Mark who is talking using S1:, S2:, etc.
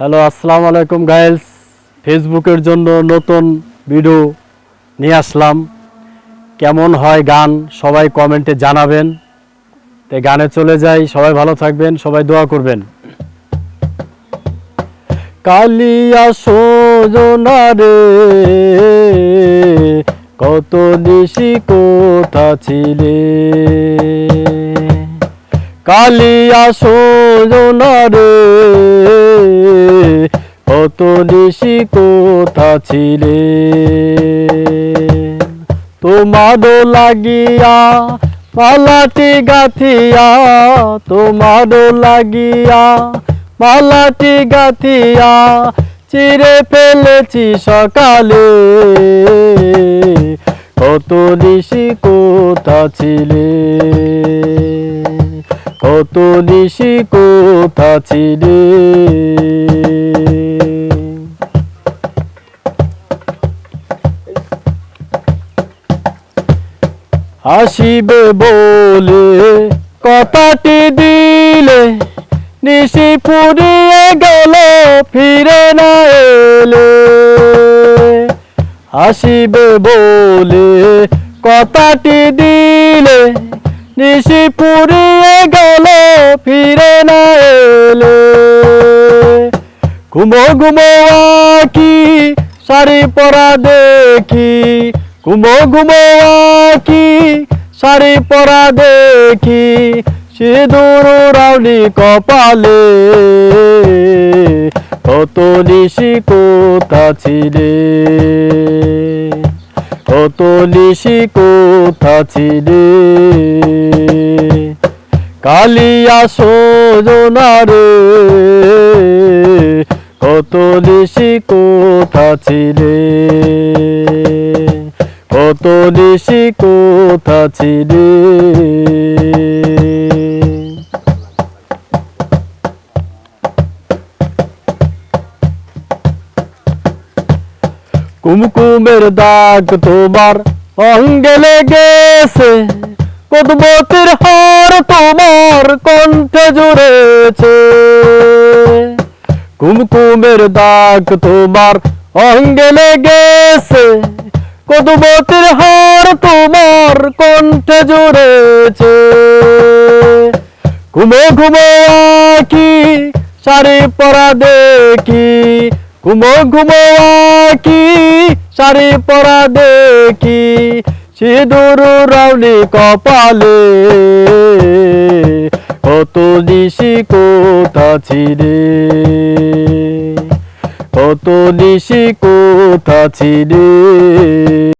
S1: Hello আসসালামু আলাইকুম guys ফেসবুকের জন্য নতুন ভিডিও নিয়ে আসলাম। কেমন হয় গান? সবাই কমেন্টে জানাবেন। তো গানে চলে যাই। সবাই ভালো থাকবেন, সবাই দোয়া করবেন। কালিয়া সোজনা রে, কত নিশি কোথা ছিলে? কালিয়া সোজনা রে। কত নিশি কোথা ছিলে তোমারও লাগিয়া পালাটি গাথিয়া, তোমারও লাগিয়া মালাটি গাথিয়া চিরে ফেলেছি সকালে। কত নিশি কোথা ছিলে কত নিশি কোথা ছিলে? আসিবে বলে কথাটি দিলে, নিশি পুড়িয়ে গেল, ফিরে না এলে। আসিবে বলে কথাটি দিলে নিশি পুড়িয়ে গেল, ফিরে না এলে। ঘুমো ঘুমো কি শাড়ি পরা দেখি। ঘুমো ঘুমো কি শাড়ি পরা দেখি। সিঁদুর রাউনি কপালে। কত নিশি কোথা ছিলে? কত নিশি কোথা ছিলে? কালিয়া সোজনারে কতলিশি কোথা ছিলে? কতলিশি কোথা ছিলে? কুমকুমের দাগ তোমার অঙ্গে লেগেছে কদবতির হার তোমার কণ্ঠে জুড়েছে কুমকুমের দাগ তোমার অঙ্গে লেগেছে কদবতির হার তোমার কণ্ঠে জুড়েছে ঘুমো ঘুমো কি শাড়ি পরা দেখি ঘুমো ঘুমো কি শাড়ি পরা দেখি সিঁদুর রাউনি কপালে? কত নিশি কোথা ছিলে কত নিশি কোথা ছিলে